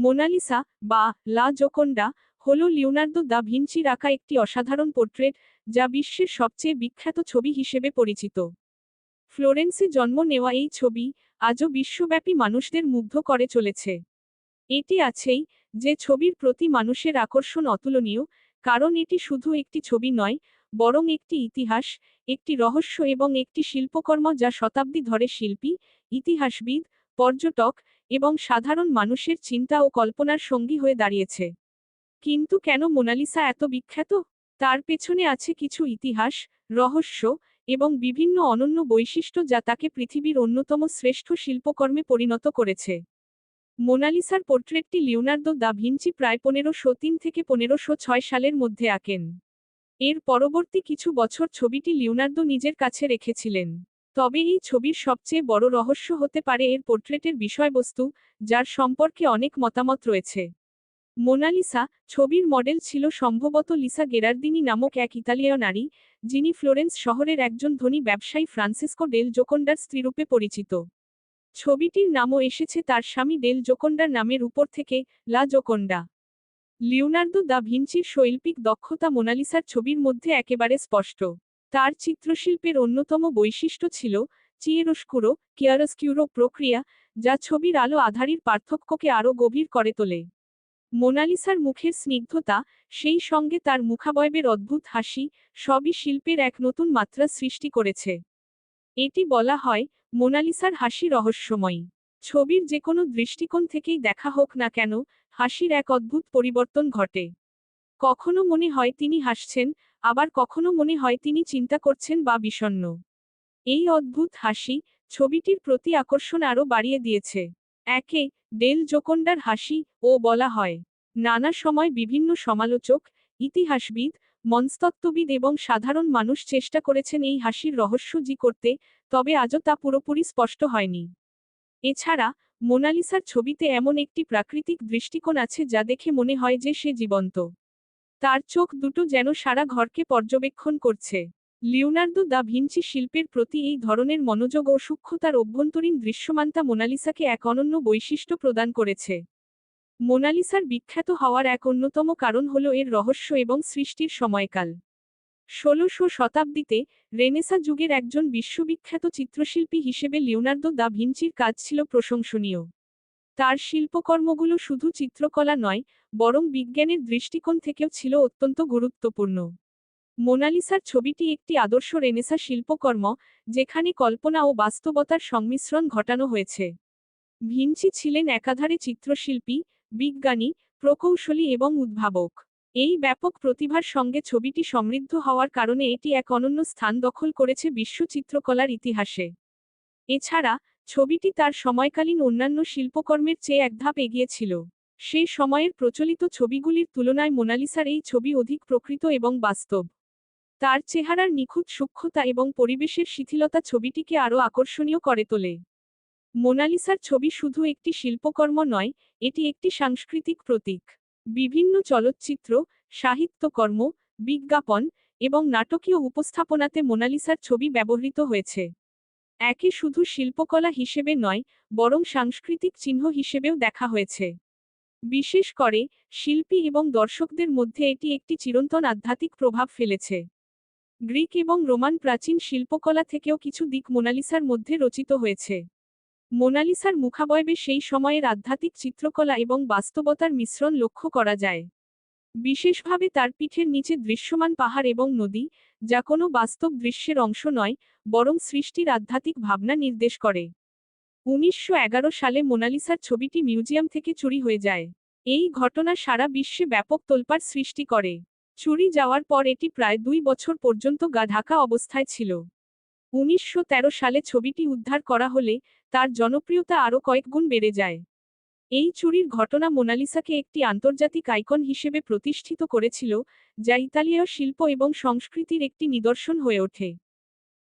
Mona Lisa বা লা জোকন্ডা হল লিওনার্দো দা ভিঞ্চির আঁকা একটি অসাধারণ পোর্ট্রেট যা বিশ্বের সবচেয়ে বিখ্যাত ছবি হিসেবে পরিচিত। ফ্লোরেন্সে জন্ম নেওয়া এই ছবি আজও বিশ্বব্যাপী মানুষদের মুগ্ধ করে চলেছে। এটি আছেই যে ছবির প্রতি মানুষের আকর্ষণ অতুলনীয়, কারণ এটি শুধু একটি ছবি নয়, বরং একটি ইতিহাস, একটি রহস্য এবং একটি শিল্পকর্ম যা শতাব্দী ধরে শিল্পী, ইতিহাসবিদ, পর্যটক এবং সাধারণ মানুষের চিন্তা ও কল্পনার সঙ্গী হয়ে দাঁড়িয়েছে। কিন্তু কেন মোনালিসা এত বিখ্যাত? তার পেছনে আছে কিছু ইতিহাস, রহস্য এবং বিভিন্ন অনন্য বৈশিষ্ট্য যা তাকে পৃথিবীর অন্যতম শ্রেষ্ঠ শিল্পকর্মে পরিণত করেছে। মোনালিসার পোর্ট্রেটটি লিওনার্দো দা ভিঞ্চি প্রায় পনেরোশো তিন থেকে পনেরোশো ছয় সালের মধ্যে আঁকেন। এর পরবর্তী কিছু বছর ছবিটি লিওনার্দো নিজের কাছে রেখেছিলেন। তবে এই ছবির সবচেয়ে বড় রহস্য হতে পারে এর পোর্ট্রেটের বিষয়বস্তু, যার সম্পর্কে অনেক মতামত রয়েছে। মোনালিসা, ছবির মডেল ছিল সম্ভবত লিসা গেরার্দিনি নামক এক ইতালীয় নারী, যিনি ফ্লোরেন্স শহরের একজন ধনী ব্যবসায়ী ফ্রান্সিসকো ডেল জোকন্ডার স্ত্রীরূপে পরিচিত। ছবিটির নামও এসেছে তার স্বামী ডেল জোকন্ডার নামের উপর থেকে, লা জোকন্ডা। লিওনার্দো দা ভিঞ্চির শৈল্পিক দক্ষতা মোনালিসার ছবির মধ্যে একেবারে স্পষ্ট। তার চিত্রশিল্পের অন্যতম বৈশিষ্ট্য ছিল চিয়েরস্কুরো, কিয়ারস্কিউরো প্রক্রিয়া, যা ছবির আলো আধারির পার্থক্যকে আরও গভীর করে তোলে। মোনালিসার মুখের স্নিগ্ধতা, সেই সঙ্গে তার মুখাবয়বের অদ্ভুত হাসি, সবই শিল্পের এক নতুন মাত্রা সৃষ্টি করেছে। এটি বলা হয় মোনালিসার হাসি রহস্যময়ী। ছবির যে কোনো দৃষ্টিকোণ থেকেই দেখা হোক না কেন, হাসির এক অদ্ভুত পরিবর্তন ঘটে। কখনো মনে হয় তিনি হাসছেন আবার কখনো মনে হয় তিনি চিন্তা করছেন বা বিষণ্ণ। এই অদ্ভুত হাসি ছবিটির প্রতি আকর্ষণ আরও বাড়িয়ে দিয়েছে। একে ডেল জোকন্ডার হাসি ও বলা হয়। নানা সময় বিভিন্ন সমালোচক, ইতিহাসবিদ, মনস্তত্ত্ববিদ এবং সাধারণ মানুষ চেষ্টা করেছেন এই হাসির রহস্য জি করতে, তবে আজও তা পুরোপুরি স্পষ্ট হয়নি। এছাড়া, মোনালিসার ছবিতে এমন একটি প্রাকৃতিক দৃষ্টিকোণ আছে যা দেখে মনে হয় যে সে জীবন্ত। তার চোখ দুটো যেন সারা ঘরকে পর্যবেক্ষণ করছে। লিওনার্দো দা ভিঞ্চি শিল্পের প্রতি এই ধরনের মনোযোগ ও সূক্ষ্মতার অভ্যন্তরীণ দৃশ্যমানতা মোনালিসাকে এক অনন্য বৈশিষ্ট্য প্রদান করেছে। মোনালিসার বিখ্যাত হওয়ার এক অন্যতম কারণ হল এর রহস্য এবং সৃষ্টির সময়কাল। ষোলশো শতাব্দীতে রেনেসা যুগের একজন বিশ্ববিখ্যাত চিত্রশিল্পী হিসেবে লিওনার্দো দা ভিঞ্চির কাজ ছিল প্রশংসনীয়। তার শিল্পকর্মগুলো শুধু চিত্রকলা নয়, বরং বিজ্ঞানের দৃষ্টিকোণ থেকেও ছিল অত্যন্ত গুরুত্বপূর্ণ। মোনালিসার ছবিটি একটি আদর্শ রেনেসা শিল্পকর্ম, যেখানে কল্পনা ও বাস্তবতার সংমিশ্রণ ঘটানো হয়েছে। ভিঞ্চি ছিলেন একাধারে চিত্রশিল্পী, বিজ্ঞানী, প্রকৌশলী এবং উদ্ভাবক। এই ব্যাপক প্রতিভার সঙ্গে ছবিটি সমৃদ্ধ হওয়ার কারণে এটি এক অনন্য স্থান দখল করেছে বিশ্ব চিত্রকলার ইতিহাসে। এছাড়া ছবিটি তার সময়কালীন অন্যান্য শিল্পকর্মের চেয়ে এক ধাপ এগিয়েছিল। সেই সময়ের প্রচলিত ছবিগুলির তুলনায় মোনালিসার এই ছবি অধিক প্রকৃত এবং বাস্তব। তার চেহারার নিখুঁত সূক্ষ্মতা এবং পরিবেশের শিথিলতা ছবিটিকে আরও আকর্ষণীয় করে তোলে। মোনালিসার ছবি শুধু একটি শিল্পকর্ম নয়, এটি একটি সাংস্কৃতিক প্রতীক। বিভিন্ন চলচ্চিত্র, সাহিত্যকর্ম, বিজ্ঞাপন এবং নাটকীয় উপস্থাপনাতে মোনালিসার ছবি ব্যবহৃত হয়েছে। একে শুধু শিল্পকলা হিসেবে নয়, বরং সাংস্কৃতিক চিহ্ন হিসেবেও দেখা হয়েছে। বিশেষ করে, শিল্পী এবং দর্শকদের মধ্যে এটি একটি চিরন্তন আধ্যাত্মিক প্রভাব ফেলেছে। গ্রিক এবং রোমান প্রাচীন শিল্পকলা থেকেও কিছু দিক মোনালিসার মধ্যে রচিত হয়েছে। মোনালিসার মুখাবয়বে সেই সময়ের আধ্যাত্মিক চিত্রকলা এবং বাস্তবতার মিশ্রণ লক্ষ্য করা যায়। বিশেষভাবে তার পিঠের নিচে দৃশ্যমান পাহাড় এবং নদী, যা কোনো বাস্তব দৃশ্যের অংশ নয়, বরং সৃষ্টির আধ্যাত্মিক ভাবনা নির্দেশ করে। উনিশশো এগারো সালে মোনালিসার ছবিটি মিউজিয়াম থেকে চুরি হয়ে যায়। এই ঘটনা সারা বিশ্বে ব্যাপক তোলপাড় সৃষ্টি করে। চুরি যাওয়ার পর এটি প্রায় দুই বছর পর্যন্ত গা ঢাকা অবস্থায় ছিল। উনিশশো তেরো সালে ছবিটি উদ্ধার করা হলে তার জনপ্রিয়তা আরও কয়েকগুণ বেড়ে যায়। এই চুরির ঘটনা মোনালিসাকে একটি আন্তর্জাতিক আইকন হিসেবে প্রতিষ্ঠিত করেছিল, যা ইতালীয় শিল্প এবং সংস্কৃতির একটি নিদর্শন হয়ে ওঠে।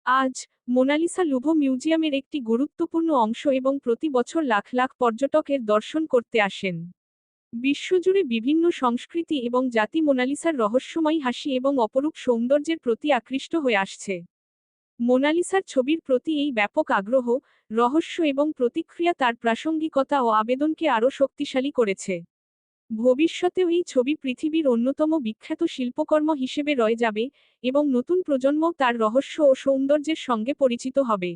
আজ, মোনালিসা লুভো মিউজিয়ামের একটি গুরুত্বপূর্ণ অংশ এবং প্রতি বছর লাখ লাখ পর্যটকের দর্শন করতে আসেন। বিশ্বজুড়ে বিভিন্ন সংস্কৃতি এবং জাতি মোনালিসার রহস্যময় হাসি এবং অপরূপ সৌন্দর্যের প্রতি আকৃষ্ট হয়ে আসছে। মোনালিসার ছবির প্রতি এই ব্যাপক আগ্রহ, রহস্য এবং প্রতিক্রিয়া তার প্রাসঙ্গিকতা ও আবেদনকে আরও শক্তিশালী করেছে। ভবিষ্যতেও এই ছবি পৃথিবীর অন্যতম বিখ্যাত শিল্পকর্ম হিসেবে রয়ে যাবে এবং নতুন প্রজন্ম তার রহস্য ও সৌন্দর্যের সঙ্গে পরিচিত হবে।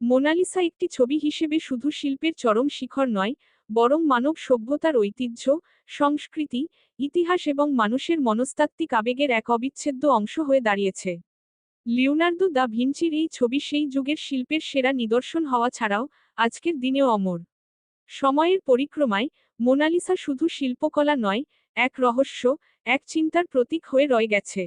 মোনালিসা একটি ছবি হিসেবে শুধু শিল্পের চরম শিখর নয়, বরং মানব সভ্যতার ঐতিহ্য, সংস্কৃতি, ইতিহাস এবং মানুষের মনস্তাত্ত্বিক আবেগের এক অবিচ্ছেদ্য অংশ হয়ে দাঁড়িয়েছে। লিওনার্দো দা ভিঞ্চির এই ছবি সেই যুগের শিল্পের সেরা নিদর্শন হওয়া ছাড়াও আজকের দিনেও অমর। সময়ের পরিক্রমায় মোনালিসা শুধু শিল্পকলা নয়, এক রহস্য, এক চিন্তার প্রতীক হয়ে রয়ে গেছে।